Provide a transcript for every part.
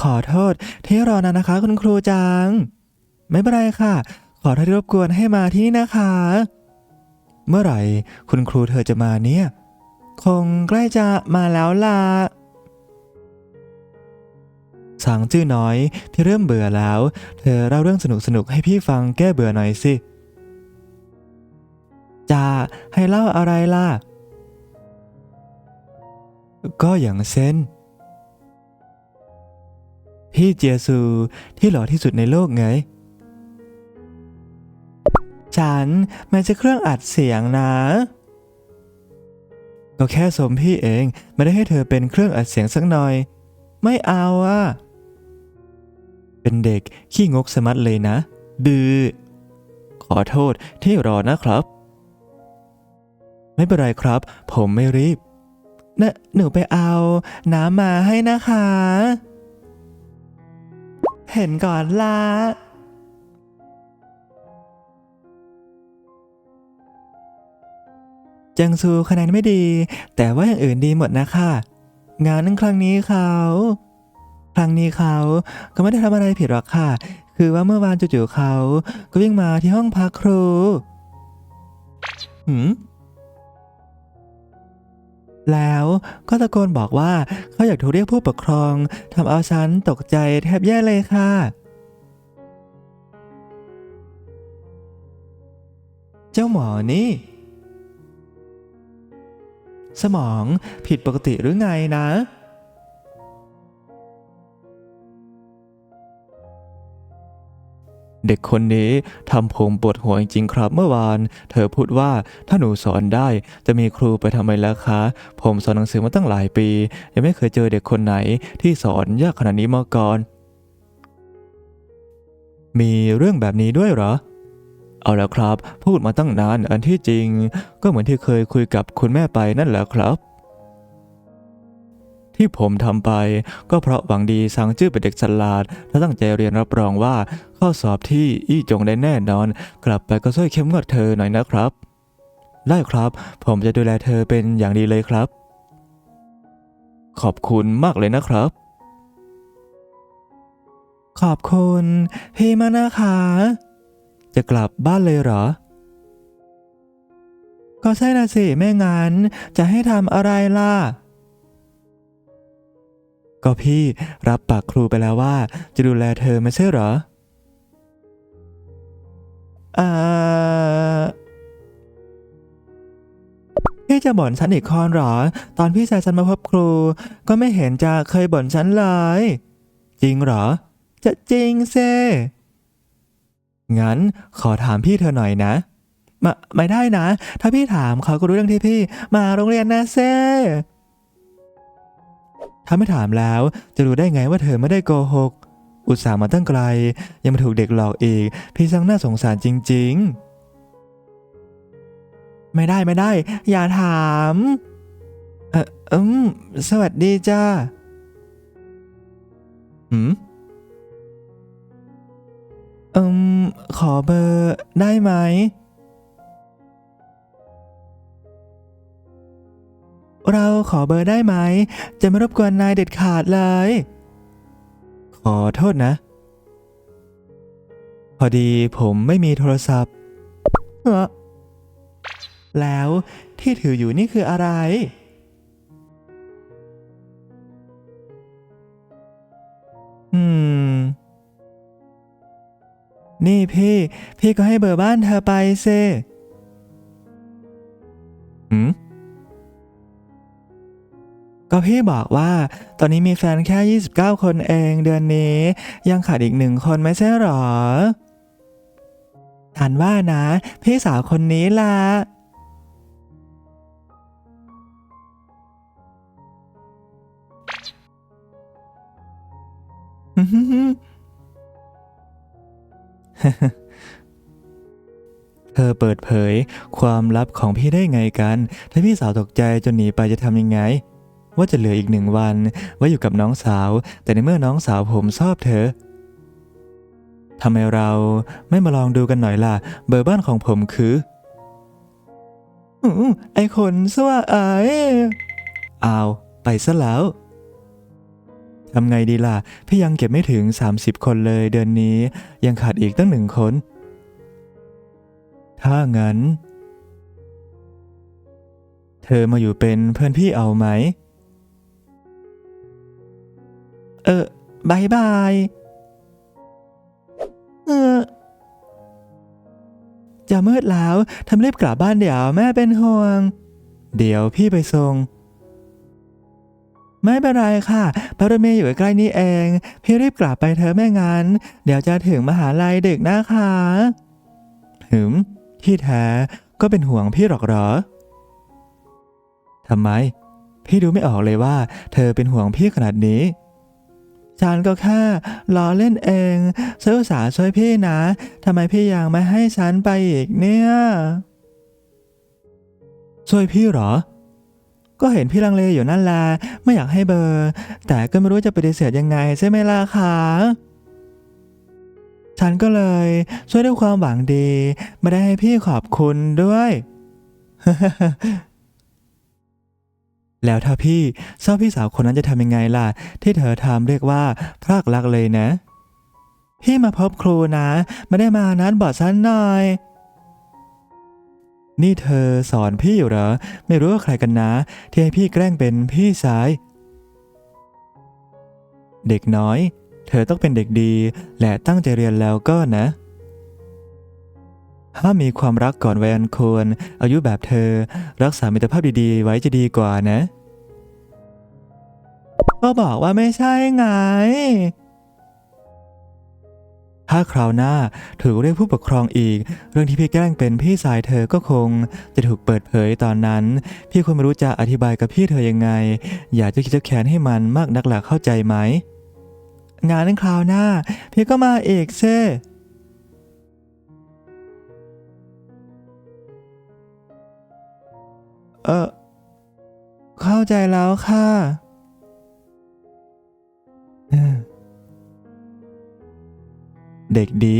ขอโทษที่รอนานนะคะ คุณครูจัง ไม่เป็นไรค่ะ ขอโทษที่รบกวนให้มาที่นี่นะคะ เมื่อไหร่คุณครูเธอจะมาเนี่ย คงใกล้จะมาแล้วล่ะสางจื้อน้อยที่เริ่มเบื่อแล้ว เธอเล่าเรื่องสนุกๆให้พี่ฟังแก้เบื่อหน่อยสิจะให้เล่าอะไรล่ะ ก็อย่างเช่น พี่เจียซูที่หล่อที่สุดในโลกไง ฉันมันจะเครื่องอัดเสียงนะ ก็แค่สมพี่เองไม่ได้ให้เธอเป็นเครื่องอัดเสียงสักหน่อย ไม่เอาอะเป็นเด็กขี้งกสมัดเลยนะ บือ ขอโทษที่รอนะครับ ไม่เป็นไรครับ ผมไม่รีบนะหนูไปเอาน้ำมาให้นะคะ เห็นก่อนละจังซูคะแนนไม่ดี แต่ว่าอย่างอื่นดีหมดนะคะงานนั้นครั้งนี้เขา ครั้งนี้เขาก็ไม่ได้ทำอะไรผิดหรอกค่ะ คือว่าเมื่อวานจู่ๆเขา ก็วิ่งมาที่ห้องพักครูหืม แล้วก็ตะโกนบอกว่าเขาอยากถูกเรียกผู้ปกครองทำเอาฉันตกใจแทบแย่เลยค่ะ เจ้าหมอนี่ สมองผิดปกติหรือไงนะ เด็กคนนี้ทำผมปวดหัวจริงครับเมื่อวาน เธอพูดว่าถ้าหนูสอนได้จะมีครูไปทำไมล่ะคะ ผมสอนหนังสือมาตั้งหลายปี ยังไม่เคยเจอเด็กคนไหนที่สอนยากขนาดนี้มาก่อน มีเรื่องแบบนี้ด้วยเหรอเอาแล้วครับ พูดมาตั้งนานอันที่จริง ก็เหมือนที่เคยคุยกับคุณแม่ไปนั่นแหละครับ ที่ผมทำไป ก็เพราะหวังดีสั่งจื้อเป็นเด็กฉลาด และตั้งใจเรียนรับรองว่า ข้อสอบที่อี้จงได้แน่นอน กลับไปก็ช่วยเข้มงวดเธอหน่อยนะครับ ได้ครับ ผมจะดูแลเธอเป็นอย่างดีเลยครับ ขอบคุณมากเลยนะครับ ขอบคุณพี่มานะคะ จะกลับบ้านเลยเหรอก็ใช่นะสิ ไม่งั้นจะให้ทำอะไรล่ะ ก็พี่รับปากครูไปแล้วว่า จะดูแลเธอไม่ใช่เหรออ่าพี่จะบ่นฉันอีกคอนหรอ ตอนพี่ชายฉันมาพบครู ก็ไม่เห็นจะเคยบ่นฉันเลย จริงเหรอ จะจริงเซงั้นขอถามพี่เธอหน่อยนะมาไม่ได้นะ ถ้าพี่ถามเขาก็รู้เรื่องที่พี่ มาโรงเรียนนะเซ ถ้าไม่ถามแล้วจะรู้ได้ไงว่าเธอไม่ได้โกหก อุตส่าห์มาตั้งไกล ยังมาถูกเด็กหลอกอีก พี่ช่างน่าสงสารจริง ๆ ไม่ได้ไม่ได้ อย่าถาม เอออืมสวัสดีจ้าหืมอืมขอเบอร์ได้ไหม เราขอเบอร์ได้ไหม จะไม่รบกวนนายเด็ดขาดเลย ขอโทษนะ พอดีผมไม่มีโทรศัพท์เออแล้วที่ถืออยู่นี่คืออะไร อืม นี่พี่ พี่ก็ให้เบอร์บ้านเธอไปเซหืม ก็พี่บอกว่า ตอนนี้มีแฟนแค่ 29 คนเองเดือนนี้ ยังขาดอีกหนึ่งคนไม่ใช่หรอฉันว่านะ พี่สาวคนนี้ล่ะเธอเปิดเผย ความลับของพี่ได้ไงกัน ถ้าพี่สาวตกใจจนหนีไปจะทำยังไง ว่าจะเหลืออีกหนึ่งวัน ไว้อยู่กับน้องสาว แต่ในเมื่อน้องสาวผมชอบเธอทำไมเราไม่มาลองดูกันหน่อยล่ะ เบอร์บ้านของผมคืออไอคนสว่าไอายอ้าวไปซะแล้วทำไงดีล่ะ พี่ยังเก็บไม่ถึง 30 คนเลยเดือนนี้ยังขาดอีกตั้งหนึ่งคน ถ้างั้น เธอมาอยู่เป็นเพื่อนพี่เอาไหม เออบายบาย เออ จะมืดแล้วทำรีบกลับบ้านเดี๋ยวแม่เป็นห่วง เดี๋ยวพี่ไปส่ง ไม่เป็นไรค่ะปารเมย์อยู่ใกล้นี่เอง พี่รีบกลับไปเถอะแม่งั้นเดี๋ยวจะถึงมหาลัยดึกนะคะหืม ที่แท้ก็เป็นห่วงพี่หรอกเหรอทำไม พี่ดูไม่ออกเลยว่า เธอเป็นห่วงพี่ขนาดนี้ ฉันก็แค่ล้อเล่นเองซื้อสาห์ช่วยพี่นะทำไมพี่ยังไม่ให้ฉันไปอีกเนี่ย ช่วยพี่เหรอ ก็เห็นพี่ลังเลอยู่นั่นแหละไม่อยากให้เบอร์ แต่ก็ไม่รู้จะปฏิเสธยังไงใช่ไหมล่ะคะฉันก็เลยช่วยด้วยความหวังดี ไม่ได้ให้พี่ขอบคุณด้วย แล้วถ้าพี่ชอบพี่สาวคนนั้นจะทำยังไงล่ะ ที่เธอทำเรียกว่าพรากรักเลยนะ พี่มาพบครูนะไม่ได้มานัดบอดฉันหน่อย นี่เธอสอนพี่อยู่เหรอ ไม่รู้ว่าใครกันนะ ที่ให้พี่แกล้งเป็นพี่ชาย เด็กน้อย เธอต้องเป็นเด็กดี และตั้งใจเรียนแล้วก็นะ ถ้ามีความรักก่อนวัยอันควร อายุแบบเธอ รักษามิตรภาพดีๆ ไว้จะดีกว่านะ ก็บอกว่าไม่ใช่ไง ถ้าคราวหน้าถูกเรียกผู้ปกครองอีก เรื่องที่พี่แกล้งเป็นพี่สายเธอก็คง จะถูกเปิดเผยตอนนั้น พี่คงไม่รู้จะอธิบายกับพี่เธอยังไง อยากจะคิดจะแค้นให้มันมากนักหลักเข้าใจไหมงานคราวหน้า พี่ก็มาเอกเซ่ เออเข้าใจแล้วค่ะเด็กดี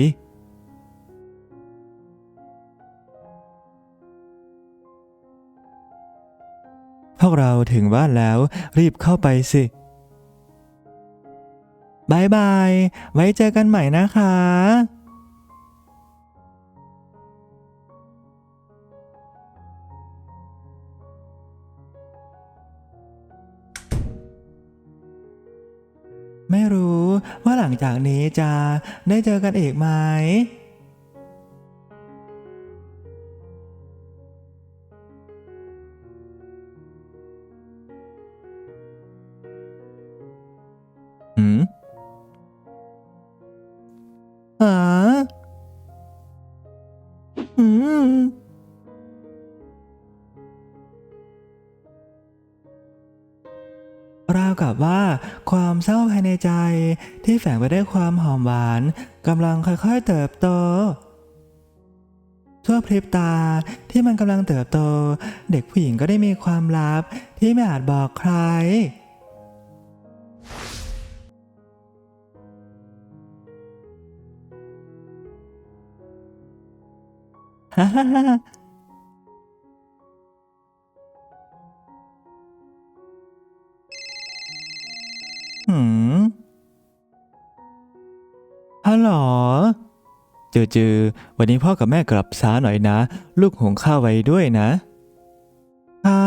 พวกเราถึงบ้านแล้วรีบเข้าไปสิบายบาย ไว้เจอกันใหม่นะคะ ไม่รู้ว่าหลังจากนี้จะได้เจอกันอีกไหมหืมหาอืม กับว่า ความเศร้าภายในใจ ที่แฝงไปด้วยความหอมหวานกำลังค่อยๆเติบโตทั่วพริบตาที่มันกำลังเติบโต เด็กผู้หญิงก็ได้มีความลับที่ไม่อาจบอกใคร ฮ่า หืมฮัลโหลจือจือๆวันนี้พ่อกับแม่กลับช้าหน่อยนะ ลูกหุงข้าวไว้ด้วยนะค่ะ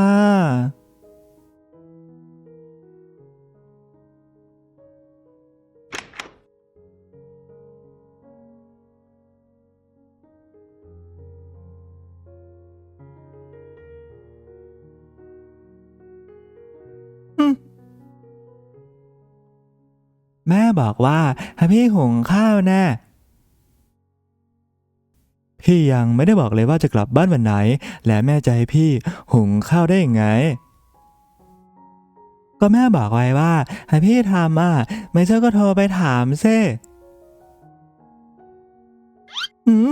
บอกว่าให้พี่หุงข้าวแน่พี่ยังไม่ได้บอกเลยว่าจะกลับบ้านวันไหน และแม่จะให้พี่หุงข้าวได้ยังไง ก็แม่บอกไว้ว่า ให้พี่ทำอะ ไม่เชื่อก็โทรไปถามเซ่หืม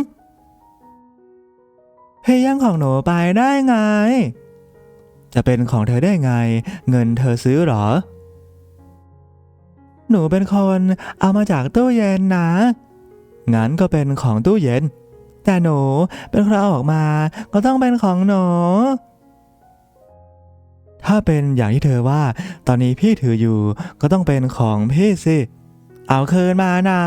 พี่ยังของหนูไปได้ไง จะเป็นของเธอได้ไง เงินเธอซื้อหรอ หนูเป็นคนเอามาจากตู้เย็นนะ งั้นก็เป็นของตู้เย็น แต่หนูเป็นคนเอาออกมา ก็ต้องเป็นของหนู ถ้าเป็นอย่างที่เธอว่า ตอนนี้พี่ถืออยู่ก็ต้องเป็นของพี่สิ เอาคืนมานะ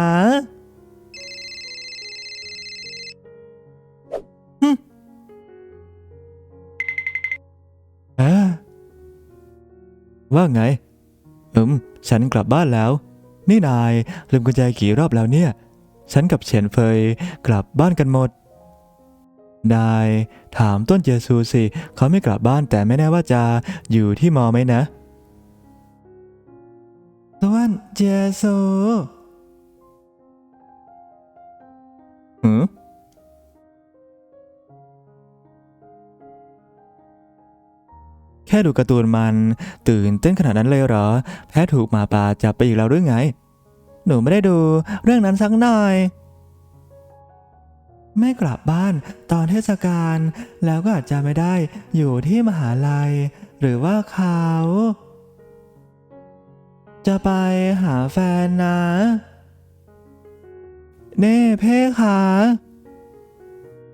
หึเอ๊ะว่าไง อืม ฉันกลับบ้านแล้ว นี่นายลืมกุญแจกี่รอบแล้วเนี่ย ฉันกับเฉียนเฟยกลับบ้านกันหมด นายถามต้นเจซูสิ เขาไม่กลับบ้านแต่ไม่แน่ว่าจะอยู่ที่มอไหมนะต้นเจซู แค่ดูการ์ตูนมัน ตื่นเต้นขนาดนั้นเลยเหรอ แพ้ถูกหมาป่าจับไปอีกแล้วหรือไง หนูไม่ได้ดูเรื่องนั้นสักหน่อย ไม่กลับบ้านตอนเทศกาลแล้วก็อาจจะไม่ได้อยู่ที่มหาลัย หรือว่าเขาจะไปหาแฟนนะ เน่เพ่คะ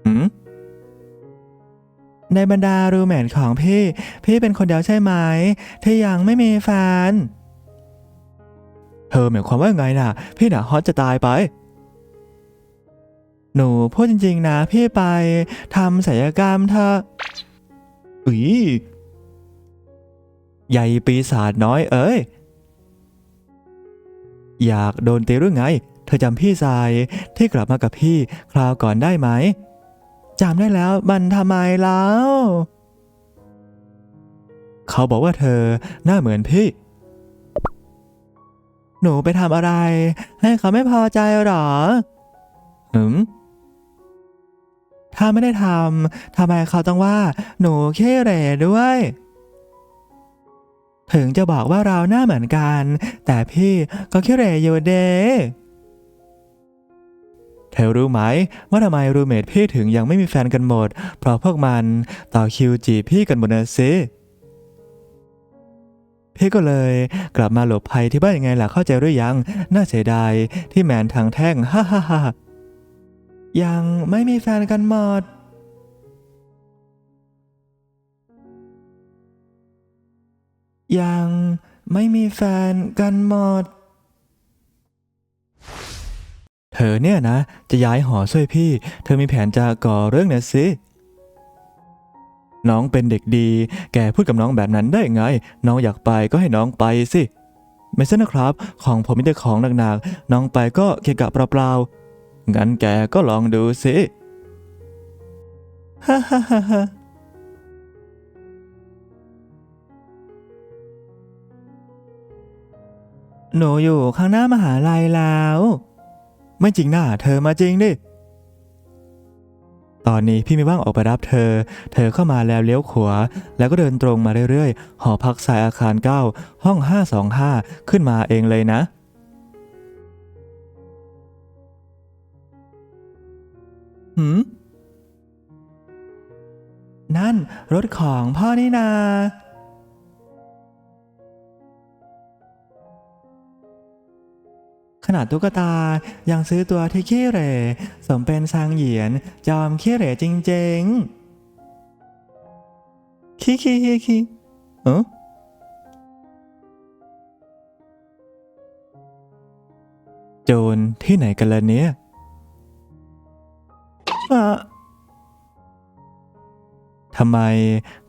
หืม ในบรรดารูแมนของพี่ พี่เป็นคนเดียวใช่ไหม ที่ยังไม่มีแฟน เธอหมายความว่าไงน่ะ พี่น่ะฮอตจะตายไป หนูพูดจริงๆนะ พี่ไปทำศัลยกรรมเธออุ๊ยใหญ่ปีศาจน้อยเอ้ย อยากโดนตีหรือไง เธอจำพี่สายที่กลับมากับพี่คราวก่อนได้ไหม จำได้แล้วมันทำไมแล้ว เขาบอกว่าเธอหน้าเหมือนพี่ หนูไปทำอะไร ให้เขาไม่พอใจหรอหืมถ้าไม่ได้ทำทำไมเขาต้องว่า หนูเค้เหร่ด้วย ถึงจะบอกว่าเราหน้าเหมือนกัน แต่พี่ก็เค้เหร่อยู่เด้ เธอรู้ไหมว่าทำไมรูเมทพี่ถึงยังไม่มีแฟนกันหมด เพราะพวกมันต่อคิวจีพี่กันหมดนะสิพี่ก็เลยกลับมาหลบภัยที่บ้านยังไงล่ะเข้าใจหรือยัง น่าเสียดายที่แมนทางแท่งฮ่าฮ่าฮ่ายังไม่มีแฟนกันหมดยังไม่มีแฟนกันหมด เธอเนี่ยนะ จะย้ายหอช่วยพี่ เธอมีแผนจะก่อเรื่องเนี่ยสิน้องเป็นเด็กดี แกพูดกับน้องแบบนั้นได้ไง น้องอยากไปก็ให้น้องไปสิ ไม่ใช่นะครับ ของผมมีแต่ของหนักๆ น้องไปก็เกะกะเปล่าๆ งั้นแกก็ลองดูสิ ฮ่าฮ่าฮ่าฮ่าหนูอยู่ข้างหน้ามหาลัยแล้ว ไม่จริงน่ะเธอมาจริงดิ ตอนนี้พี่ไม่ว่างออกไปรับเธอ เธอเข้ามาแล้วเลี้ยวขวา แล้วก็เดินตรงมาเรื่อยๆ หอพักสายอาคาร 9 ห้อง 525 ขึ้นมาเองเลยนะหืมนั่นรถของพ่อนี่นา ขนาดตุ๊กตายังซื้อตัวที่ขี้เหร่สมเป็นซางเหยียน จอมขี้เหร่จริงๆขี้ขี้ขี้ขี้เออโจรที่ไหนกันล่ะเนี่ยทำไม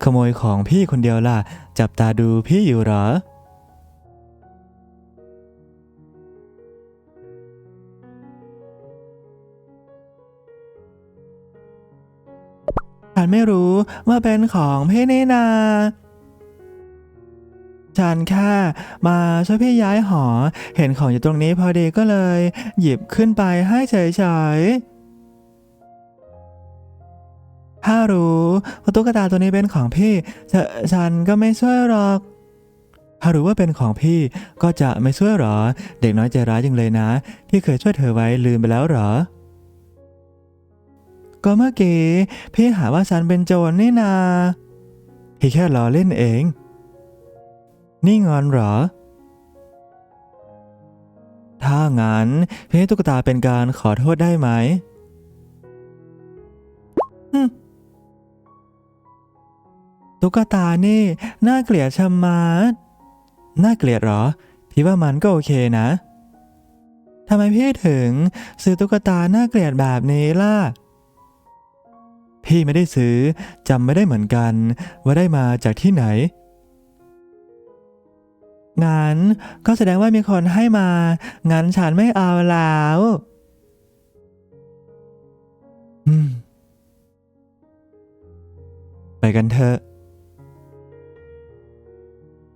ขโมยของพี่คนเดียวล่ะ จับตาดูพี่อยู่เหรอ ฉันไม่รู้ว่าเป็นของพี่นี่นา ฉันแค่มาช่วยพี่ย้ายหอ เห็นของอยู่ตรงนี้พอดีก็เลย หยิบขึ้นไปให้เฉยๆ ถ้ารู้ว่าตุ๊กตาตัวนี้เป็นของพี่ฉ,ฉันก็ไม่ช่วยหรอกถ้ารู้ว่าเป็นของพี่ก็จะไม่ช่วยหรอ เด็กน้อยใจร้ายจังเลยนะที่เคยช่วยเธอไว้ลืมไปแล้วหรอ ก็เมื่อกี้พี่หาว่าฉันเป็นโจรนี่นาพี่แค่ล้อเล่นเอง นี่งอนเหรอ ถ้างั้นพี่ให้ตุ๊กตาเป็นการขอโทษได้ไหมตุ๊กตานี่ น่าเกลียดชะมัดน่าเกลียดเหรอ พี่ว่ามันก็โอเคนะทำไมพี่ถึง ซื้อตุ๊กตาน่าเกลียดแบบนี้ล่ะ พี่ไม่ได้ซื้อจำไม่ได้เหมือนกัน ว่าได้มาจากที่ไหนงั้นก็แสดงว่ามีคนให้มา งั้นฉันไม่เอาแล้วอืมไปกันเถอะ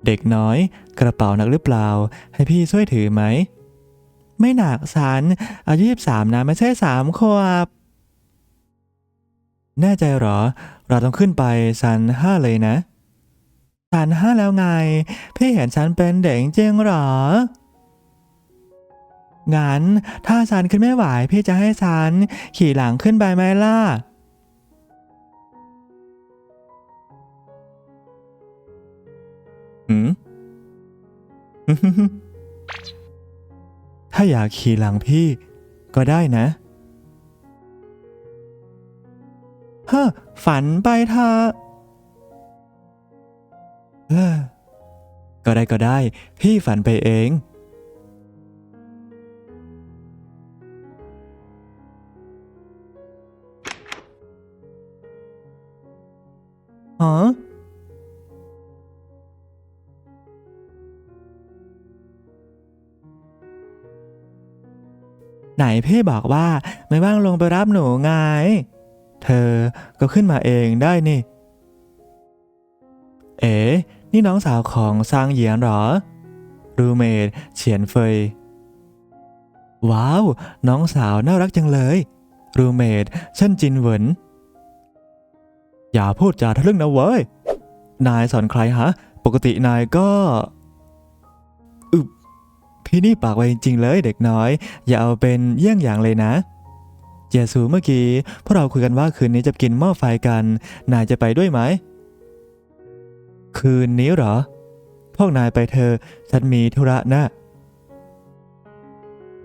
เด็กน้อยกระเป๋าหนักหรือเปล่า ให้พี่ช่วยถือไหม ไม่หนักสันอายุยี่สามนะไม่ใช่สามขวบ แน่ใจเหรอ เราต้องขึ้นไปซันห้าเลยนะซันห้าแล้วไง พี่เห็นฉันเป็นเด็กจริงเหรอ งั้นถ้าซันขึ้นไม่ไหว พี่จะให้ซันขี่หลังขึ้นไปไหมล่ะหืมถ้าอยากขี่หลังพี่ก็ได้นะ เฮ้อฝันไปเถอะเออก็ได้ก็ได้ พี่ฝันไปเอง ฮะไหนพี่บอกว่าไม่ว่างลงไปรับหนูไง เธอก็ขึ้นมาเองได้นี่ เอ๋นี่น้องสาวของซางเหยียนเหรอ รูเมดเฉียนเฟย ว้าว น้องสาวน่ารักจังเลย รูเมดเช่นจินเหวิน อย่าพูดจาทะลึ่งนะเว้ย นายสอนใครฮะ ปกตินายก็อึบพี่นี่ปากไวจริงๆเลยเด็กน้อย อย่าเอาเป็นเยี่ยงอย่างเลยนะ เจสูเมื่อกี้พวกเราคุยกันว่าคืนนี้จะกินหม้อไฟกัน นายจะไปด้วยไหม คืนนี้เหรอ พวกนายไปเธอ ฉันมีธุระนะ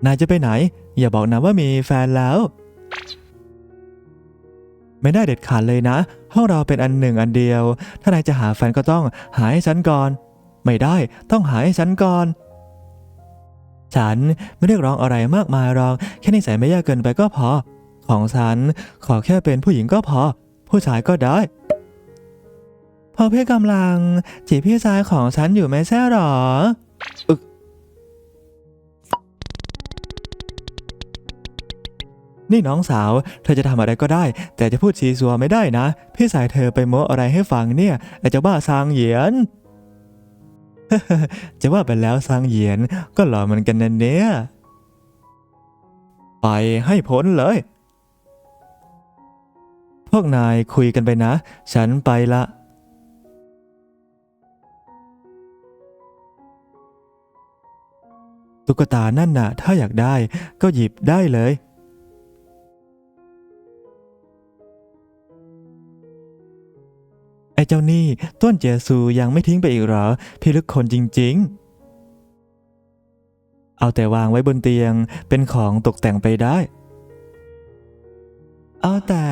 นายจะไปไหน อย่าบอกนะว่ามีแฟนแล้ว ไม่ได้เด็ดขาดเลยนะ ห้องเราเป็นอันหนึ่งอันเดียว ถ้านายจะหาแฟนก็ต้องหาให้ฉันก่อน ไม่ได้ต้องหาให้ฉันก่อนฉันไม่เรียกร้องอะไรมากมายหรอกแค่นิสัยไม่ยากเกินไปก็พอ ของฉัน ขอแค่เป็นผู้หญิงก็พอ ผู้ชายก็ได้ พอพี่กำลัง จีบพี่ชายของฉันอยู่ไม่ใช่หรออึกนี่น้องสาว เธอจะทำอะไรก็ได้ แต่จะพูดชีซัวไม่ได้นะ พี่สายเธอไปโม้อะไรให้ฟังเนี่ยไอ้เจ้าบ้าซางเหยียน จะว่าไปแล้วซางเหยียนก็หล่อเหมือนกันนะเนี่ย ไปให้พ้นเลย วกนายคุยกันไปนะ ฉันไปละตุ๊กตานั่นน่ะ ถ้าอยากได้ก็หยิบได้เลย ไอ้เจ้านี่ต้นเจซูยังไม่ทิ้งไปอีกเหรอ พี่ลึกคนจริง ๆ เอาแต่วางไว้บนเตียงเป็นของตกแต่งไปได้ เอาแต่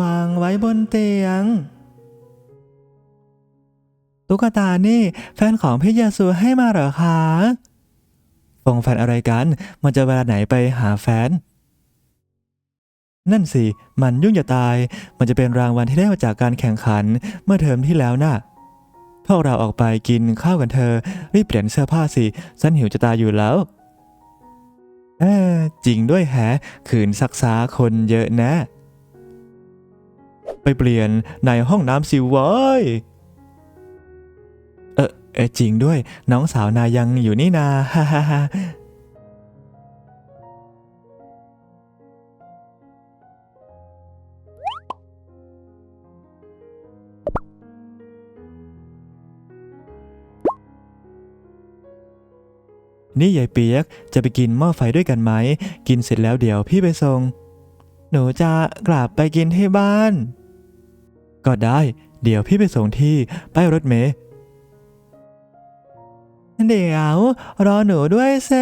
วางไว้บนเตียง ตุ๊กตานี่แฟนของพี่เยซูให้มาเหรอคะฟงแฟนอะไรกัน มันจะเวลาไหนไปหาแฟน นั่นสิ มันยุ่งจะตาย มันจะเป็นรางวัลที่ได้มาจากการแข่งขันเมื่อเทอมที่แล้วน่ะ พวกเราออกไปกินข้าวกันเธอ รีบเปลี่ยนเสื้อผ้าสิฉันหิวจะตายอยู่แล้วเออจริงด้วยแฮะขืนซักซ้าคนเยอะแนะ ไปเปลี่ยนในห้องน้ำสิว้ยเออเออจริงด้วย น้องสาวนายังอยู่นี่นาฮ่าฮ่าฮ่านี่ยายเปียกจะไปกินหม้อไฟด้วยกันไหม กินเสร็จแล้วเดี๋ยวพี่ไปส่ง หนูจะกลับไปกินที่บ้าน ก็ได้ เดี๋ยวพี่ไปส่งที่ป้ายรถเมล์เดี๋ยว รอหนูด้วยเซ